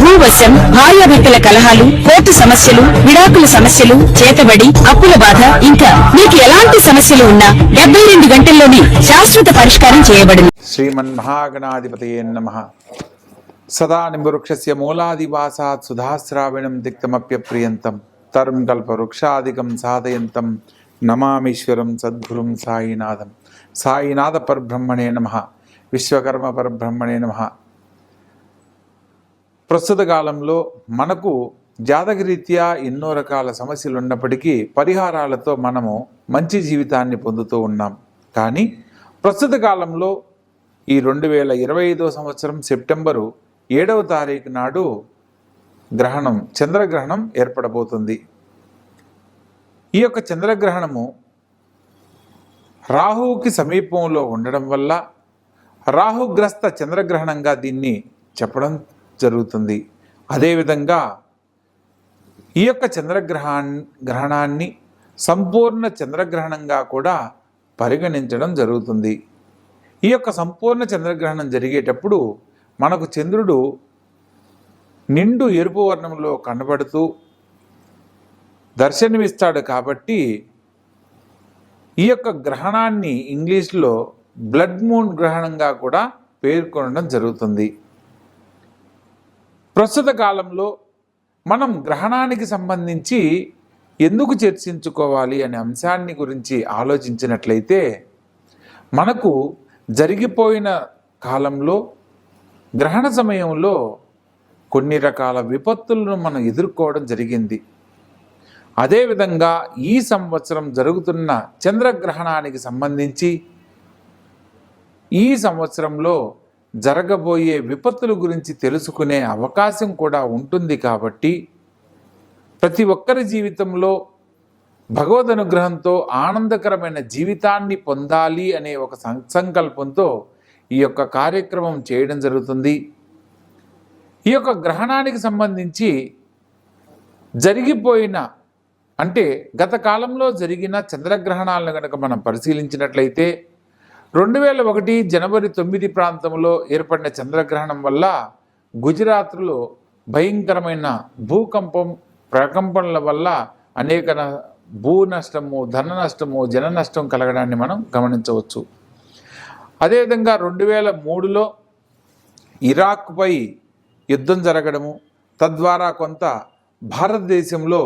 భూవశం భార్యాభర్తల కలహాలు కోర్టు సమస్యలు విడాకుల సమస్యలు చేతబడి అప్పుల బాధ ఇంకా మీకు ఎలాంటి సమస్యలు ఉన్నా డెబ్బై రెండు గంటల్లోనే శాశ్వత పరిష్కారం చేయబడింది. శ్రీమన్మహాగణాధిపతయే నమ. సదా నింబవృక్షస్య మూలాదివాసాత్ సుధాశ్రావిణం తిక్తమప్యప్రియంతం తరుం కల్పవృక్షాదికం సాధయంతం. నమామీశ్వరం సద్గురుం సాయినాథం. సాయినాథ పరబ్రహ్మణే నమ. విశ్వకర్మ పరబ్రహ్మణే నమ. ప్రస్తుత కాలంలో మనకు జాతకరీత్యా ఎన్నో రకాల సమస్యలు ఉన్నప్పటికీ పరిహారాలతో మనము మంచి జీవితాన్ని పొందుతూ ఉన్నాం. కానీ ప్రస్తుత కాలంలో ఈ రెండు వేల ఇరవై ఐదో సంవత్సరం సెప్టెంబరు ఏడవ తారీఖు నాడు గ్రహణం చంద్రగ్రహణం ఏర్పడబోతుంది. ఈ యొక్క చంద్రగ్రహణము రాహువుకి సమీపంలో ఉండడం వల్ల రాహుగ్రస్త చంద్రగ్రహణంగా దీన్ని చెప్పడం జరుగుతుంది. అదేవిధంగా ఈ యొక్క చంద్రగ్రహా గ్రహణాన్ని సంపూర్ణ చంద్రగ్రహణంగా కూడా పరిగణించడం జరుగుతుంది. ఈ యొక్క సంపూర్ణ చంద్రగ్రహణం జరిగేటప్పుడు మనకు చంద్రుడు నిండు ఎరుపు వర్ణంలో కనబడుతూ దర్శనమిస్తాడు కాబట్టి ఈ యొక్క గ్రహణాన్ని ఇంగ్లీష్లో బ్లడ్ మూన్ గ్రహణంగా కూడా పేర్కొనడం జరుగుతుంది. ప్రస్తుత కాలంలో మనం గ్రహణానికి సంబంధించి ఎందుకు చర్చించుకోవాలి అనే అంశాన్ని గురించి ఆలోచించినట్లయితే మనకు జరిగిపోయిన కాలంలో గ్రహణ సమయంలో కొన్ని రకాల విపత్తులను మనం ఎదుర్కోవడం జరిగింది. అదేవిధంగా ఈ సంవత్సరం జరుగుతున్న చంద్రగ్రహణానికి సంబంధించి ఈ సంవత్సరంలో జరగబోయే విపత్తుల గురించి తెలుసుకునే అవకాశం కూడా ఉంటుంది కాబట్టి ప్రతి ఒక్కరి జీవితంలో భగవద్ అనుగ్రహంతో ఆనందకరమైన జీవితాన్ని పొందాలి అనే ఒక సం- సంకల్పంతో ఈ యొక్క కార్యక్రమం చేయడం జరుగుతుంది. ఈ యొక్క గ్రహణానికి సంబంధించి జరిగిపోయిన అంటే గత కాలంలో జరిగిన చంద్రగ్రహణాలను కనుక మనం పరిశీలించినట్లయితే రెండు వేల ఒకటి జనవరి తొమ్మిది ప్రాంతంలో ఏర్పడిన చంద్రగ్రహణం వల్ల గుజరాత్లో భయంకరమైన భూకంపం ప్రకంపనల వల్ల అనేక భూ నష్టము ధన నష్టము జన నష్టం కలగడాన్ని మనం గమనించవచ్చు. అదేవిధంగా రెండు వేల మూడులో ఇరాక్పై యుద్ధం జరగడము తద్వారా కొంత భారతదేశంలో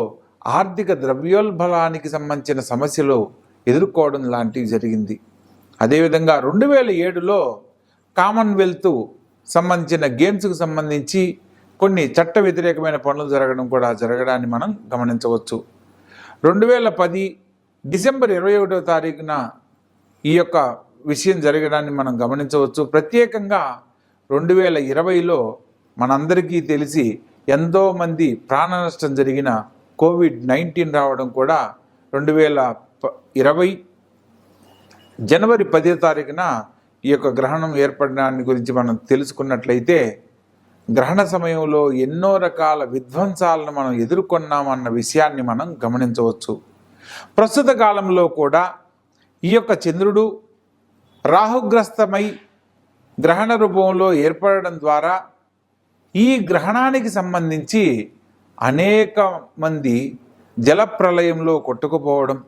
ఆర్థిక ద్రవ్యోల్బలానికి సంబంధించిన సమస్యలు ఎదుర్కోవడం లాంటివి జరిగింది. అదేవిధంగా రెండు వేల ఏడులో కామన్వెల్త్ సంబంధించిన గేమ్స్కు సంబంధించి కొన్ని చట్ట వ్యతిరేకమైన పనులు జరగడం కూడా జరగడాన్ని మనం గమనించవచ్చు. రెండు వేల పది డిసెంబర్ ఇరవై ఒకటో తారీఖున ఈ యొక్క విషయం జరగడాన్ని మనం గమనించవచ్చు. ప్రత్యేకంగా రెండు వేల ఇరవైలో మనందరికీ తెలిసి ఎంతోమంది ప్రాణ నష్టం జరిగిన కోవిడ్ నైన్టీన్ రావడం కూడా రెండు వేల ప- ఇరవై జనవరి పదో తారీఖున ఈ యొక్క గ్రహణం ఏర్పడడాన్ని గురించి మనం తెలుసుకున్నట్లయితే గ్రహణ సమయంలో ఎన్నో రకాల విధ్వంసాలను మనం ఎదుర్కొన్నామన్న విషయాన్ని మనం గమనించవచ్చు. ప్రస్తుత కాలంలో కూడా ఈ యొక్క చంద్రుడు రాహుగ్రస్తమై గ్రహణ రూపంలో ఏర్పడడం ద్వారా ఈ గ్రహణానికి సంబంధించి అనేక మంది జల ప్రళయంలో కొట్టుకుపోవడం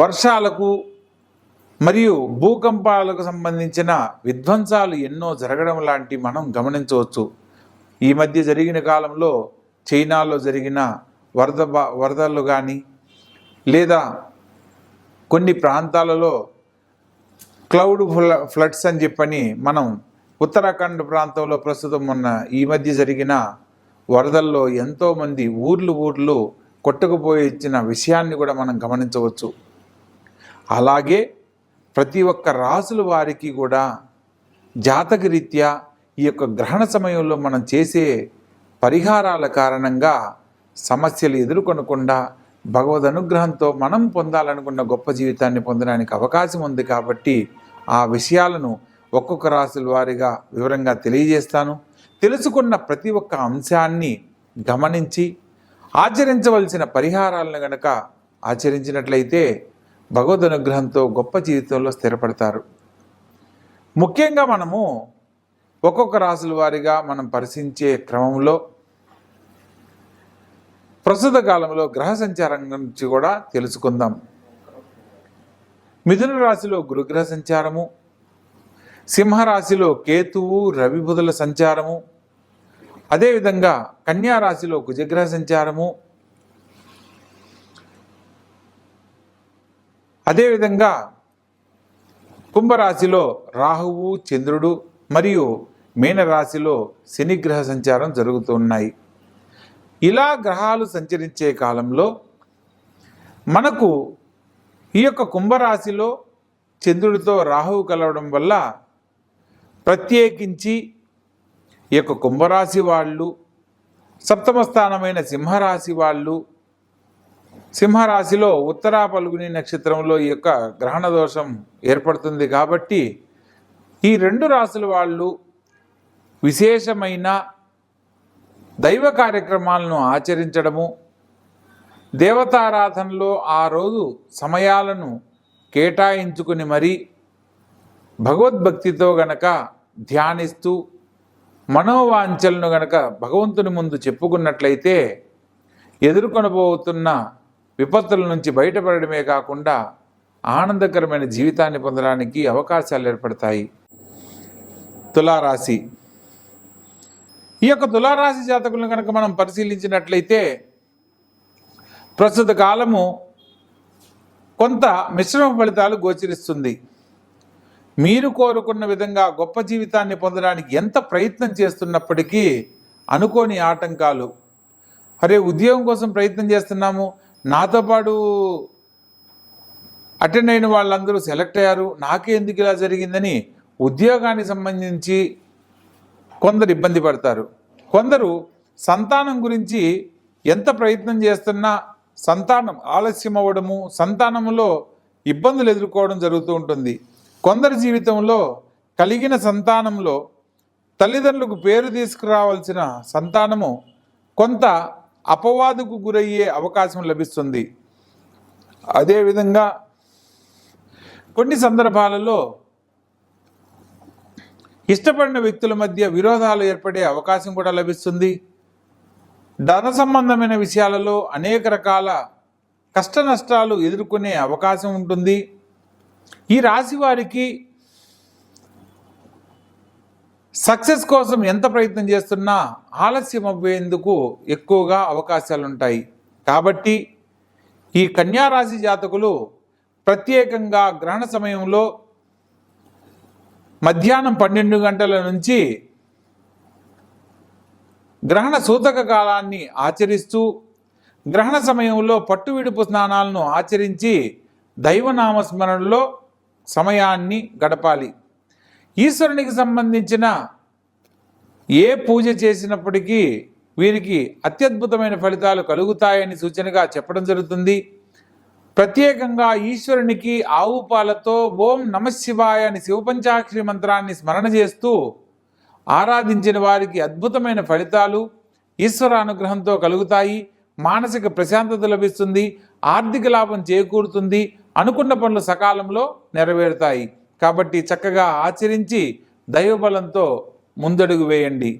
వర్షాలకు మరియు భూకంపాలకు సంబంధించిన విధ్వంసాలు ఎన్నో జరగడం లాంటి మనం గమనించవచ్చు. ఈ మధ్య జరిగిన కాలంలో చైనాలో జరిగిన వరద వరదలు కానీ లేదా కొన్ని ప్రాంతాలలో క్లౌడ్ ఫ్ల ఫ్లడ్స్ అని చెప్పని మనం ఉత్తరాఖండ్ ప్రాంతంలో ప్రస్తుతం ఉన్న ఈ మధ్య జరిగిన వరదల్లో ఎంతోమంది ఊర్లు ఊర్లు కొట్టుకుపోయి ఇచ్చిన విషయాన్ని కూడా మనం గమనించవచ్చు. అలాగే ప్రతి ఒక్క రాసుల వారికి కూడా జాతకరీత్యా ఈ యొక్క గ్రహణ సమయంలో మనం చేసే పరిహారాల కారణంగా సమస్యలు ఎదుర్కొనకుండా భగవద్ అనుగ్రహంతో మనం పొందాలనుకున్న గొప్ప జీవితాన్ని పొందడానికి అవకాశం ఉంది కాబట్టి ఆ విషయాలను ఒక్కొక్క రాశుల వారిగా వివరంగా తెలియజేస్తాను. తెలుసుకున్న ప్రతి ఒక్క అంశాన్ని గమనించి ఆచరించవలసిన పరిహారాలను గనక ఆచరించినట్లయితే భగవద్ అనుగ్రహంతో గొప్ప జీవితంలో స్థిరపడతారు. ముఖ్యంగా మనము ఒక్కొక్క రాసుల వారిగా మనం పరిశీలించే క్రమంలో ప్రస్తుత కాలంలో గ్రహ సంచారం గురించి కూడా తెలుసుకుందాం. మిథున రాశిలో గురుగ్రహ సంచారము సింహరాశిలో కేతువు రవి బుధుల సంచారము అదేవిధంగా కన్యా రాశిలో కుజగ్రహ సంచారము అదేవిధంగా కుంభరాశిలో రాహువు చంద్రుడు మరియు మీనరాశిలో శనిగ్రహ సంచారం జరుగుతున్నాయి ఇలా గ్రహాలు సంచరించే కాలంలో మనకు ఈ యొక్క కుంభరాశిలో చంద్రుడితో రాహువు కలవడం వల్ల ప్రత్యేకించి ఈ యొక్క కుంభరాశి వాళ్ళు సప్తమ స్థానమైన సింహరాశి వాళ్ళు సింహరాశిలో ఉత్తరా పలుగుని నక్షత్రంలో ఈ యొక్క గ్రహణ దోషం ఏర్పడుతుంది కాబట్టి ఈ రెండు రాశుల వాళ్ళు విశేషమైన దైవ కార్యక్రమాలను ఆచరించడము దేవతారాధనలో ఆ రోజు సమయాలను కేటాయించుకుని మరీ భగవద్భక్తితో గనక ధ్యానిస్తూ మనోవాంఛలను గనక భగవంతుని ముందు చెప్పుకున్నట్లయితే ఎదుర్కొనబోతున్న విపత్తుల నుంచి బయటపడడమే కాకుండా ఆనందకరమైన జీవితాన్ని పొందడానికి అవకాశాలు ఏర్పడతాయి. తులారాశి. ఈ యొక్క తులారాశి జాతకులను కనుక మనం పరిశీలించినట్లయితే ప్రస్తుత కాలము కొంత మిశ్రమ ఫలితాలు గోచరిస్తుంది. మీరు కోరుకున్న విధంగా గొప్ప జీవితాన్ని పొందడానికి ఎంత ప్రయత్నం చేస్తున్నప్పటికీ అనుకోని ఆటంకాలు. అరే ఉద్యోగం కోసం ప్రయత్నం చేస్తున్నాము నాతో పాటు అటెండ్ అయిన వాళ్ళందరూ సెలెక్ట్ అయ్యారు. నాకే ఎందుకు ఇలా జరిగిందని ఉద్యోగానికి సంబంధించి కొందరు ఇబ్బంది పడతారు. కొందరు సంతానం గురించి ఎంత ప్రయత్నం చేస్తున్నా సంతానం ఆలస్యం అవ్వడము సంతానంలో ఇబ్బందులు ఎదుర్కోవడం జరుగుతూ ఉంటుంది. కొందరి జీవితంలో కలిగిన సంతానంలో తల్లిదండ్రులకు పేరు తీసుకురావాల్సిన సంతానము కొంత అపవాదుకు గురయ్యే అవకాశం లభిస్తుంది. అదేవిధంగా కొన్ని సందర్భాలలో ఇష్టపడిన వ్యక్తుల మధ్య విరోధాలు ఏర్పడే అవకాశం కూడా లభిస్తుంది. ధన సంబంధమైన విషయాలలో అనేక రకాల కష్ట నష్టాలు ఎదుర్కొనే అవకాశం ఉంటుంది. ఈ రాశి వారికి సక్సెస్ కోసం ఎంత ప్రయత్నం చేస్తున్నా ఆలస్యం అవ్వేందుకు ఎక్కువగా అవకాశాలు ఉంటాయి కాబట్టి ఈ కన్యారాశి జాతకులు ప్రత్యేకంగా గ్రహణ సమయంలో మధ్యాహ్నం పన్నెండు గంటల నుంచి గ్రహణ సూతక కాలాన్ని ఆచరిస్తూ గ్రహణ సమయంలో పట్టు విడుపు స్నానాలను ఆచరించి దైవనామస్మరణలో సమయాన్ని గడపాలి. ఈశ్వరునికి సంబంధించిన ఏ పూజ చేసినప్పటికీ వీరికి అత్యద్భుతమైన ఫలితాలు కలుగుతాయని సూచనగా చెప్పడం జరుగుతుంది. ప్రత్యేకంగా ఈశ్వరునికి ఆవు పాలతో ఓం నమశివాయ అని శివపంచాక్షరి మంత్రాన్ని స్మరణ చేస్తూ ఆరాధించిన వారికి అద్భుతమైన ఫలితాలు ఈశ్వర అనుగ్రహంతో కలుగుతాయి. మానసిక ప్రశాంతత లభిస్తుంది. ఆర్థిక లాభం చేకూరుతుంది. అనుకున్న పనులు సకాలంలో నెరవేరుతాయి. కాబట్టి చక్కగా ఆచరించి దైవబలంతో ముందడుగు వేయండి.